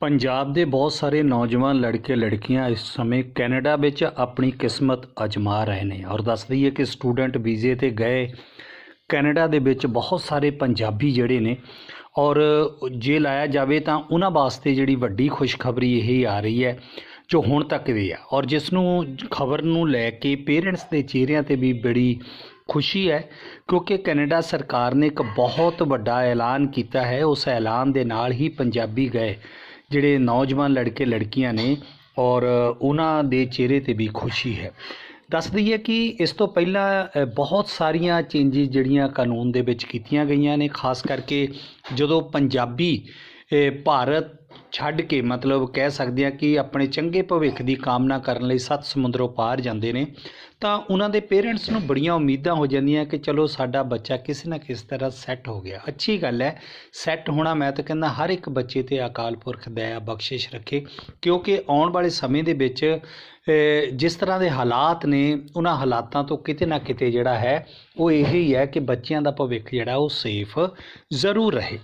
ਪੰਜਾਬ ਦੇ ਬਹੁਤ ਸਾਰੇ ਨੌਜਵਾਨ ਲੜਕੇ, ਲੜਕੀਆਂ ਇਸ ਸਮੇਂ ਕੈਨੇਡਾ ਵਿੱਚ ਆਪਣੀ ਕਿਸਮਤ ਅਜਮਾ ਰਹੇ ਨੇ ਔਰ ਦੱਸ ਦਈਏ ਕਿ ਸਟੂਡੈਂਟ ਵੀਜ਼ੇ ਤੇ ਗਏ, ਕੈਨੇਡਾ ਦੇ ਵਿੱਚ ਬਹੁਤ ਸਾਰੇ ਪੰਜਾਬੀ ਜਿਹੜੇ ਨੇ ਔਰ ਜੇ ਲਾਇਆ ਜਾਵੇ ਤਾਂ ਉਹਨਾਂ ਵਾਸਤੇ ਜਿਹੜੀ ਵੱਡੀ ਖੁਸ਼ਖਬਰੀ ਇਹ ਆ ਰਹੀ ਹੈ ਜੋ ਹੁਣ ਤੱਕ ਦੀ ਆ ਔਰ ਜਿਸ ਨੂੰ ਖਬਰ ਨੂੰ ਲੈ ਕੇ ਪੇਰੈਂਟਸ ਦੇ ਚਿਹਰਿਆਂ ਤੇ ਵੀ ਬੜੀ ਖੁਸ਼ੀ ਹੈ ਕਿਉਂਕਿ ਕੈਨੇਡਾ ਸਰਕਾਰ ਨੇ ਇੱਕ ਬਹੁਤ ਵੱਡਾ ਐਲਾਨ ਕੀਤਾ ਹੈ, ਉਸ ਐਲਾਨ ਦੇ ਨਾਲ ਹੀ ਪੰਜਾਬੀ ਗਏ ਜਿਹੜੇ ਨੌਜਵਾਨ ਲੜਕੇ, ਲੜਕੀਆਂ ਨੇ ਔਰ ਉਹਨਾਂ ਦੇ ਚਿਹਰੇ ਤੇ ਵੀ ਖੁਸ਼ੀ ਹੈ। ਦੱਸ ਦਈਏ ਕਿ ਇਸ ਤੋਂ ਪਹਿਲਾਂ ਬਹੁਤ ਸਾਰੀਆਂ ਚੇਂਜਸ ਜਿਹੜੀਆਂ ਕਾਨੂੰਨ ਦੇ ਵਿੱਚ ਕੀਤੀਆਂ ਗਈਆਂ ਨੇ, ਖਾਸ ਕਰਕੇ ਜਦੋਂ ਪੰਜਾਬੀ ਭਾਰਤ ਛੱਡ ਕੇ ਮਤਲਬ ਕਹਿ ਸਕਦੇ ਆ ਕਿ ਆਪਣੇ ਚੰਗੇ ਭਵਿੱਖ ਦੀ ਕਾਮਨਾ ਕਰਨ ਲਈ ਸੱਤ ਸਮੁੰਦਰੋਂ ਪਾਰ ਜਾਂਦੇ ਨੇ, ਤਾਂ ਉਹਨਾਂ ਦੇ ਪੇਰੈਂਟਸ ਨੂੰ ਬੜੀਆਂ ਉਮੀਦਾਂ ਹੋ ਜਾਂਦੀਆਂ ਕਿ ਚਲੋ ਸਾਡਾ ਬੱਚਾ ਕਿਸੇ ਨਾ ਕਿਸੇ ਤਰ੍ਹਾਂ ਸੈੱਟ ਹੋ ਗਿਆ। ਅੱਛੀ ਗੱਲ ਹੈ, ਸੈੱਟ ਹੋਣਾ ਮੈਂ ਤਾਂ ਕਹਿੰਦਾ ਹਰ ਇੱਕ ਬੱਚੇ ਤੇ ਅਕਾਲ ਪੁਰਖ ਦਇਆ ਬਖਸ਼ਿਸ਼ ਰੱਖੇ, ਕਿਉਂਕਿ ਆਉਣ ਵਾਲੇ ਸਮੇਂ ਦੇ ਵਿੱਚ ਜਿਸ ਤਰ੍ਹਾਂ ਦੇ ਹਾਲਾਤ ਨੇ, ਉਹਨਾਂ ਹਾਲਾਤਾਂ ਤੋਂ ਕਿਤੇ ਨਾ ਕਿਤੇ ਜਿਹੜਾ ਹੈ, ਉਹ ਇਹ ਹੀ ਹੈ ਕਿ ਬੱਚਿਆਂ ਦਾ ਭਵਿੱਖ ਜਿਹੜਾ ਉਹ ਸੇਫ ਜ਼ਰੂਰ ਰਹੇ।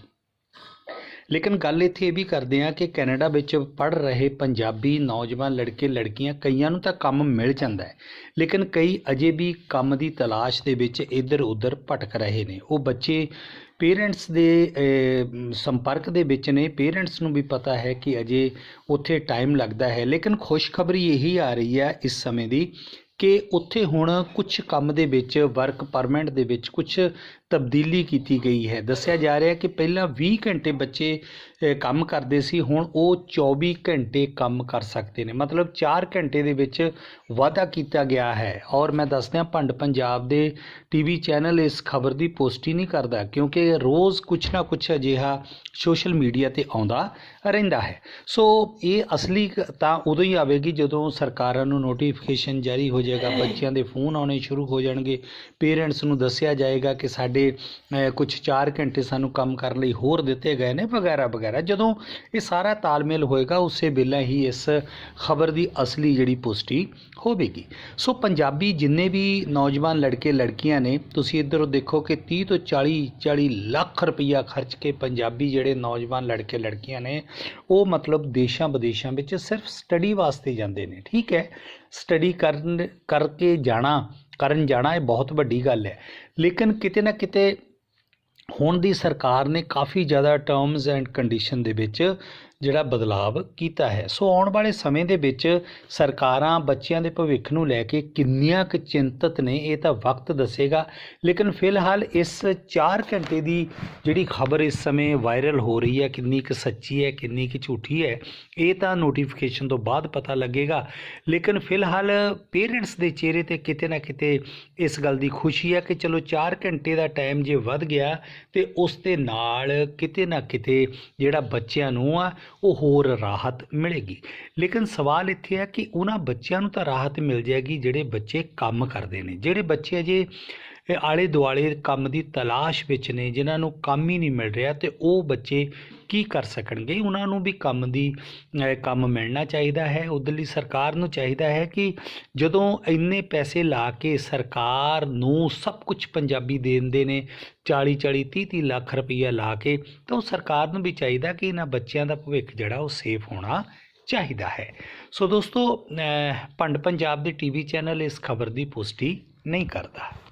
ਲੇਕਿਨ ਗੱਲ ਇੱਥੇ ਇਹ ਵੀ ਕਰਦੇ ਆ ਕਿ ਕੈਨੇਡਾ ਵਿੱਚ ਪੜ ਰਹੇ ਪੰਜਾਬੀ ਨੌਜਵਾਨ ਲੜਕੇ, ਲੜਕੀਆਂ ਕਈਆਂ ਨੂੰ ਤਾਂ ਕੰਮ ਮਿਲ ਜਾਂਦਾ ਹੈ, ਲੇਕਿਨ ਕਈ ਅਜੇ ਵੀ ਕੰਮ ਦੀ ਤਲਾਸ਼ ਦੇ ਵਿੱਚ ਇੱਧਰ ਉੱਧਰ ਭਟਕ ਰਹੇ ਨੇ। ਉਹ ਬੱਚੇ ਪੇਰੈਂਟਸ ਦੇ ਸੰਪਰਕ ਦੇ ਵਿੱਚ ਨੇ। ਪੇਰੈਂਟਸ ਨੂੰ ਵੀ ਪਤਾ ਹੈ ਕਿ ਅਜੇ ਉੱਥੇ ਟਾਈਮ ਲੱਗਦਾ ਹੈ। ਲੇਕਿਨ ਖੁਸ਼ਖਬਰੀ ਇਹੀ ਆ ਰਹੀ ਹੈ ਇਸ ਸਮੇਂ ਦੀ ਕਿ ਉੱਥੇ ਹੁਣ ਕੁਝ ਕੰਮ ਦੇ ਵਿੱਚ ਵਰਕ ਪਰਮਿਟ ਦੇ ਵਿੱਚ ਕੁਝ ਤਬਦੀਲੀ ਕੀਤੀ ਗਈ ਹੈ। ਦੱਸਿਆ ਜਾ ਰਿਹਾ ਕਿ ਪਹਿਲਾਂ 20 ਘੰਟੇ ਬੱਚੇ ਕੰਮ ਕਰਦੇ ਸੀ, ਹੁਣ ਉਹ 24 ਘੰਟੇ ਕੰਮ ਕਰ ਸਕਦੇ ਨੇ। ਮਤਲਬ 4 ਘੰਟੇ ਦੇ ਵਿੱਚ ਵਾਧਾ ਕੀਤਾ ਗਿਆ ਹੈ। ਔਰ ਮੈਂ ਦੱਸਦਿਆਂ, ਭੰਡ ਪੰਜਾਬ ਦੇ ਟੀਵੀ ਚੈਨਲ ਇਸ ਖਬਰ ਦੀ ਪੁਸ਼ਟੀ ਨਹੀਂ ਕਰਦਾ, ਕਿਉਂਕਿ ਰੋਜ਼ ਕੁਛ ਨਾ ਕੁਛ ਅਜਿਹਾ ਸੋਸ਼ਲ ਮੀਡੀਆ ਤੇ ਆਉਂਦਾ ਰਹਿੰਦਾ ਹੈ। ਸੋ ਇਹ ਅਸਲੀ ਤਾਂ ਉਦੋਂ ਹੀ ਆਵੇਗੀ ਜਦੋਂ ਸਰਕਾਰਾਂ ਨੂੰ ਨੋਟੀਫਿਕੇਸ਼ਨ ਜਾਰੀ ਹੋ ਜਾਏਗਾ, ਬੱਚਿਆਂ ਦੇ ਫੋਨ ਆਉਣੇ ਸ਼ੁਰੂ ਹੋ ਜਾਣਗੇ। ਪੇਰੈਂਟਸ ਨੂੰ ਦੱਸਿਆ ਜਾਏਗਾ ਕਿ ਸਾਡੇ ਕੁਝ 4 ਘੰਟੇ ਸਾਨੂੰ ਕੰਮ ਕਰਨ ਲਈ ਹੋਰ ਦਿੱਤੇ ਗਏ ਨੇ ਵਗੈਰਾ ਵਗੈਰਾ। ਜਦੋਂ ਇਹ ਸਾਰਾ ਤਾਲਮੇਲ ਹੋਏਗਾ, ਉਸੇ ਵੇਲੇ ਹੀ ਇਸ ਖਬਰ ਦੀ ਅਸਲੀ ਜਿਹੜੀ ਪੁਸ਼ਟੀ ਹੋਵੇਗੀ। ਸੋ ਪੰਜਾਬੀ ਜਿੰਨੇ ਵੀ ਨੌਜਵਾਨ ਲੜਕੇ, ਲੜਕੀਆਂ ਨੇ, ਤੁਸੀਂ ਇੱਧਰੋਂ ਦੇਖੋ ਕਿ 30 ਤੋਂ 40 40 ਲੱਖ ਰੁਪਈਆ ਖਰਚ ਕੇ ਪੰਜਾਬੀ ਜਿਹੜੇ ਨੌਜਵਾਨ ਲੜਕੇ, ਲੜਕੀਆਂ ਨੇ, ਉਹ ਮਤਲਬ ਦੇਸ਼ਾਂ ਵਿਦੇਸ਼ਾਂ ਵਿੱਚ ਸਿਰਫ ਸਟੱਡੀ ਵਾਸਤੇ ਜਾਂਦੇ ਨੇ। ਠੀਕ ਹੈ? ਸਟੱਡੀ ਕਰਨ, ਕਰਕੇ ਜਾਣਾ, ਕਰਨ ਜਾਣਾ ਇਹ ਬਹੁਤ ਵੱਡੀ ਗੱਲ ਹੈ। ਲੇਕਿਨ ਕਿਤੇ ਨਾ ਕਿਤੇ ਹੁਣ ਦੀ ਸਰਕਾਰ ਨੇ ਕਾਫੀ ਜ਼ਿਆਦਾ ਟਰਮਸ ਐਂਡ ਕੰਡੀਸ਼ਨ ਦੇ ਵਿੱਚ ਜਿਹੜਾ ਬਦਲਾਵ ਕੀਤਾ ਹੈ। ਸੋ ਆਉਣ ਵਾਲੇ ਸਮੇਂ ਦੇ ਵਿੱਚ ਸਰਕਾਰਾਂ ਬੱਚਿਆਂ ਦੇ ਭਵਿੱਖ ਨੂੰ ਲੈ ਕੇ ਕਿੰਨੀਆਂ ਕੁ ਚਿੰਤਤ ਨੇ, ਇਹ ਤਾਂ ਵਕਤ ਦੱਸੇਗਾ। ਲੇਕਿਨ ਫਿਲਹਾਲ ਇਸ 4 ਘੰਟੇ ਦੀ ਜਿਹੜੀ ਖਬਰ ਇਸ ਸਮੇਂ ਵਾਇਰਲ ਹੋ ਰਹੀ ਹੈ, ਕਿੰਨੀ ਕੁ ਸੱਚੀ ਹੈ, ਕਿੰਨੀ ਕੁ ਝੂਠੀ ਹੈ, ਇਹ ਤਾਂ ਨੋਟੀਫਿਕੇਸ਼ਨ ਤੋਂ ਬਾਅਦ ਪਤਾ ਲੱਗੇਗਾ। ਲੇਕਿਨ ਫਿਲਹਾਲ ਪੇਰੈਂਟਸ ਦੇ ਚਿਹਰੇ ਤੇ ਕਿਤੇ ਨਾ ਕਿਤੇ ਇਸ ਗੱਲ ਦੀ ਖੁਸ਼ੀ ਹੈ ਕਿ ਚਲੋ 4 ਘੰਟੇ ਦਾ ਟਾਈਮ ਜੇ ਵੱਧ ਗਿਆ ਤੇ ਉਸ ਦੇ ਨਾਲ ਕਿਤੇ ਨਾ ਕਿਤੇ ਜਿਹੜਾ ਬੱਚਿਆਂ ਨੂੰ ਆ ਉਹ ਹੋਰ ਰਾਹਤ ਮਿਲੇਗੀ। ਲੇਕਿਨ ਸਵਾਲ ਇੱਥੇ ਹੈ ਕਿ ਉਹਨਾਂ ਬੱਚਿਆਂ ਨੂੰ ਤਾਂ ਰਾਹਤ ਮਿਲ ਜਾਏਗੀ ਜਿਹੜੇ ਬੱਚੇ ਕੰਮ ਕਰਦੇ ਨੇ। ਜਿਹੜੇ ਬੱਚੇ ਅਜੇ ਇਹ ਆਲੇ ਦੁਆਲੇ ਕੰਮ ਦੀ ਤਲਾਸ਼ ਵਿੱਚ ਨੇ ਜਿਨ੍ਹਾਂ ਨੂੰ ਕੰਮ ਹੀ ਨਹੀਂ ਮਿਲ ਰਿਹਾ ਤੇ ਉਹ ਬੱਚੇ ਕੀ ਕਰ ਸਕਣਗੇ? ਉਹਨਾਂ ਨੂੰ ਵੀ ਕੰਮ ਦੀ ਕੰਮ ਮਿਲਣਾ ਚਾਹੀਦਾ ਹੈ। ਉਹਦੇ ਲਈ ਸਰਕਾਰ ਨੂੰ ਚਾਹੀਦਾ ਹੈ ਕਿ ਜਦੋਂ ਇੰਨੇ ਪੈਸੇ ਲਾ ਕੇ ਸਰਕਾਰ ਨੂੰ ਸਭ ਕੁਝ ਪੰਜਾਬੀ ਦੇ ਦਿੰਦੇ ਨੇ 40 40 30 30 ਲੱਖ ਰੁਪਈਆ ਲਾ ਕੇ ਤਾਂ ਉਹ ਸਰਕਾਰ ਨੂੰ ਵੀ ਚਾਹੀਦਾ ਕਿ ਇਹਨਾਂ ਬੱਚਿਆਂ ਦਾ ਭਵਿੱਖ ਜਿਹੜਾ ਉਹ ਸੇਫ ਹੋਣਾ ਚਾਹੀਦਾ ਹੈ। ਸੋ ਦੋਸਤੋ ਅਹ, ਭੰਡ ਪੰਜਾਬ ਦੇ ਟੀਵੀ ਚੈਨਲ ਇਸ ਖਬਰ ਦੀ ਪੁਸ਼ਟੀ ਨਹੀਂ ਕਰਦਾ।